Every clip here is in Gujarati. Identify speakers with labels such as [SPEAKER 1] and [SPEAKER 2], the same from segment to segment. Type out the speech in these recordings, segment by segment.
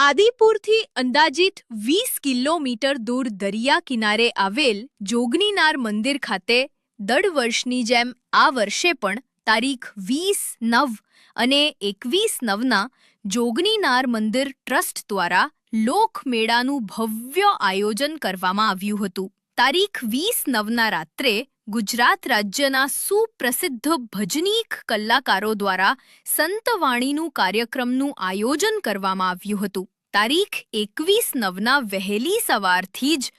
[SPEAKER 1] આદિપુરથી અંદાજિત વીસ કિલોમીટર દૂર દરિયા કિનારે આવેલ જોગનીનાર મંદિર ખાતે દર વર્ષની જેમ આ વર્ષે પણ તારીખ વીસ નવ અને એકવીસ નવના જોગનીનાર મંદિર ટ્રસ્ટ દ્વારા લોકમેળાનું ભવ્ય આયોજન કરવામાં આવ્યું હતું. તારીખ વીસ નવના રાત્રે ગુજરાત રાજ્યના સુપ્રસિદ્ધ ભજનીક કલાકારો દ્વારા સંતવાણીનું કાર્યક્રમનું આયોજન કરવામાં આવ્યું હતું. તારીખ એકવીસ નવના વહેલી સવારથી જ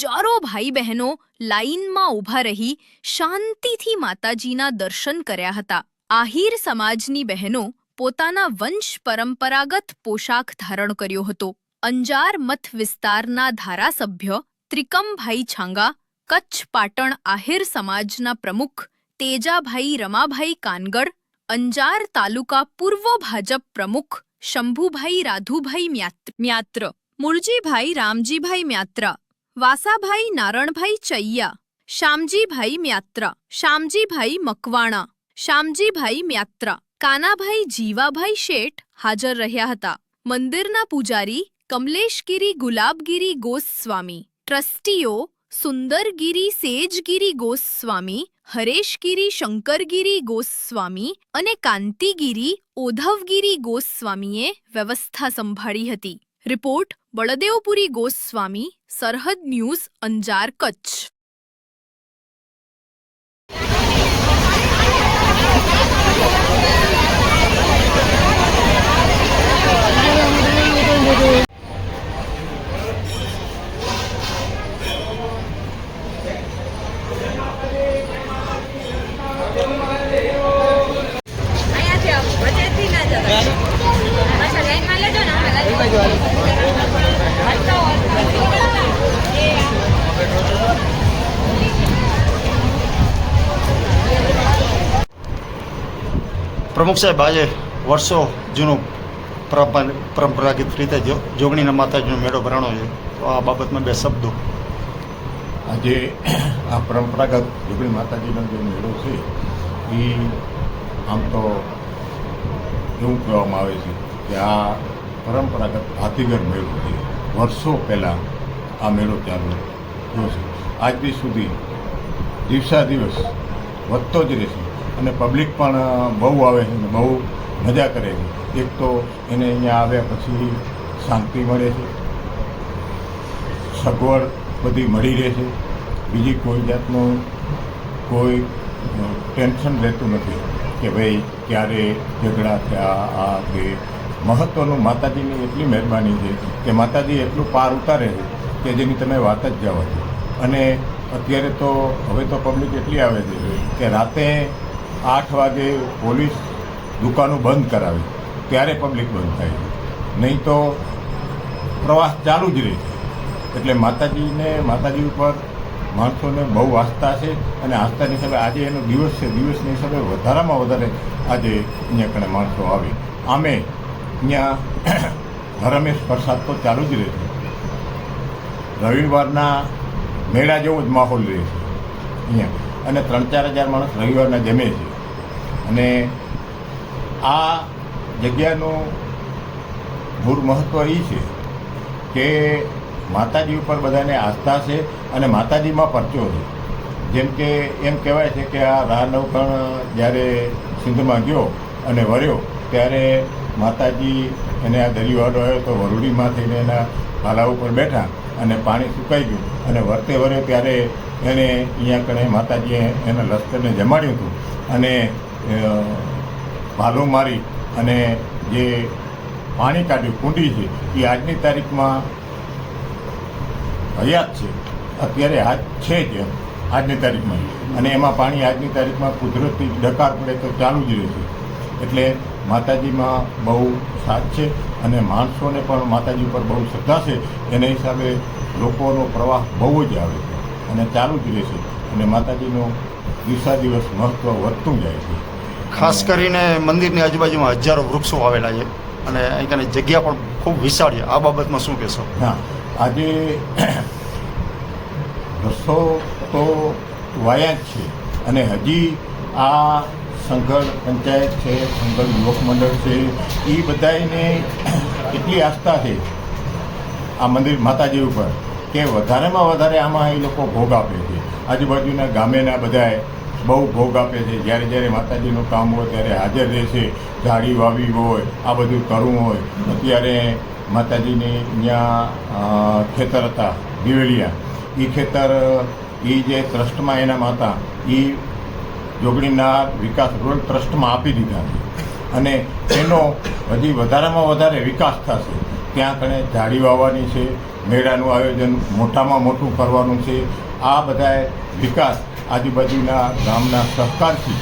[SPEAKER 1] હજારો ભાઈ બહેનો લાઇનમાં ઊભા રહી શાંતિથી માતાજીના દર્શન કર્યા હતા. આહિર સમાજની બહેનો પોતાના વંશ પરંપરાગત પોશાક ધારણ કર્યો હતો. અંજાર મથ વિસ્તારના ધારાસભ્ય ત્રિકમભાઈ છાંગા કચ્છ પાટણ આહિર સમાજના પ્રમુખ તેજાભાઈ રમાભાઈ કાનગડ, અંજાર તાલુકા પૂર્વ ભાજપ પ્રમુખ શંભુભાઈ રાધુભાઈ મ્યાત્ર મુળજીભાઈ રામજીભાઈ મ્યાત્રા, વાસાભાઈ નારણભાઈ ચૈયા શામજીભાઈ મ્યાત્રા શામજીભાઈ મકવાણા શામજીભાઈ મ્યાત્રા, કાનાભાઈ જીવાભાઈ શેઠ હાજર રહ્યા હતા. મંદિરના પૂજારી કમલેશગીરી ગુલાબગીરી ગોસ્વામી, ટ્રસ્ટીઓ સુંદરગીરી સેજગીરી ગોસ્વામી, હરેશગીરી શંકરગીરી ગોસ્વામી અને કાંતિગીરી ઓધવગીરી ગોસ્વામીએ વ્યવસ્થા સંભાળી હતી. રિપોર્ટ બળદેવપુરી ગોસ્વામી, સરહદ ન્યૂઝ અંજાર કચ્છ.
[SPEAKER 2] પ્રમુખ સાહેબ, આજે વર્ષો જૂનું પરંપરાગત રીતે જોગણીના માતાજીનો મેળો ભરાણો છે. તો આ બાબતમાં બે શબ્દો.
[SPEAKER 3] આજે આ પરંપરાગત જોગણી માતાજીનો જે મેળો છે એ આમ તો એવું કહેવામાં આવે છે કે આ પરંપરાગત હાથીગર મેળો છે. વર્ષો પહેલાં આ મેળો ચાલુ થયો છે. આજ બી સુધી દિવસા દિવસ વધતો જ રહેશે અને પબ્લિક પણ બહુ આવે છે અને બહુ મજા કરે છે. એક તો એને અહીંયા આવ્યા પછી શાંતિ મળે છે. સગવડ બધી મળી રહે છે. બીજી કોઈ જાતનું કોઈ ટેન્શન રહેતું નથી કે ભાઈ ક્યારે ઝઘડા થયા, આ કે મહત્ત્વનું માતાજીની એટલી મહેરબાની છે કે માતાજી એટલું પાર ઉતારે છે કે જેની તમે વાત જ જવા દો. અને અત્યારે તો હવે તો પબ્લિક એટલી આવે છે કે રાતે આઠ વાગે પોલીસ દુકાનો બંધ કરાવે, ત્યારે પબ્લિક બંધ થાય છે. નહીં તો પ્રવાસ ચાલુ જ રહે છે. એટલે માતાજીને, માતાજી ઉપર માણસોને બહુ આસ્થા છે અને આસ્થાની હિસાબે આજે એનો દિવસ છે, દિવસની હિસાબે વધારામાં વધારે આજે અહીંયા કણે માણસો આવે. આમે અહીંયા હરમેશ પ્રસાદ તો ચાલુ જ રહે છે. રવિવારના મેળા જેવો જ માહોલ રહે છે અહીંયા. અને ત્રણ ચાર હજાર માણસ રવિવારના જમે છે. અને આ જગ્યાનું મૂળ મહત્ત્વ એ છે કે માતાજી ઉપર બધાને આસ્થા છે અને માતાજીમાં પરચો છે. જેમ કે એમ કહેવાય છે કે આ રાહ નવખણ જ્યારે સિંધમાં ગયો અને વળ્યો, ત્યારે માતાજી એને આ દરિયો આવ્યો તો વરુડીમાં થઈને એના ભાલા ઉપર બેઠા અને પાણી સુકાઈ ગયું. અને વર્તે વર્યો ત્યારે એને અહીંયા કણે માતાજીએ એના લશ્કરને જમાડ્યું હતું. અને ભાલો મારી અને જે પાણી કાઢ્યું, કુંડી છે, એ આજની તારીખમાં હયાત છે. અત્યારે હાથ છે જ આજની તારીખમાં. અને એમાં પાણી આજની તારીખમાં કુદરતી ડકાર પડે તો ચાલુ જ રહેશે. એટલે માતાજીમાં બહુ સાથ છે અને માણસોને પણ માતાજી ઉપર બહુ શ્રદ્ધા છે. એના હિસાબે લોકોનો પ્રવાહ બહુ જ આવે છે અને ચાલુ જ રહેશે અને માતાજીનું દિવસા દિવસ મહત્ત્વ વધતું જાય છે.
[SPEAKER 2] ખાસ કરીને મંદિરની આજુબાજુમાં હજારો વૃક્ષો આવેલા છે અને અહીં કને જગ્યા પણ ખૂબ વિશાળ છે. આ બાબતમાં શું કહેશો?
[SPEAKER 3] હા આજે રસ્તો તો વાયા જ છે અને હજી આ સંઘર્ષ પંચાયત છે સંઘર્ષ યુવક મંડળ છે, એ બધાને એટલી આસ્થા છે આ મંદિર માતાજી ઉપર કે વધારેમાં વધારે આમાં એ લોકો ભોગ આપે છે. આજુબાજુના ગામેના બધાએ બહુ ભોગ આપે છે. જ્યારે જ્યારે માતાજીનું કામ હોય ત્યારે હાજર રહેશે ઝાડી વાવી હોય, આ બધું કરવું હોય, અત્યારે માતાજીને અહીંયા ખેતર હતા, દિવેલિયા. એ ખેતર એ જે ટ્રસ્ટમાં એના માતા એ જોગણીના વિકાસ રૂરલ ટ્રસ્ટમાં આપી દીધા છે. અને એનો હજી વધારેમાં વધારે વિકાસ થશે. ત્યાં કણે ઝાડી વાવવાની છે, મેળાનું આયોજન મોટામાં મોટું કરવાનું છે. આ બધાએ વિકાસ આજુબાજુના ગામના સહકારથી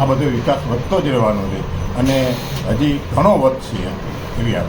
[SPEAKER 3] આ બધો વિકાસ વધતો જ રહેવાનો છે. અને હજી ઘણો વધશે એવી આ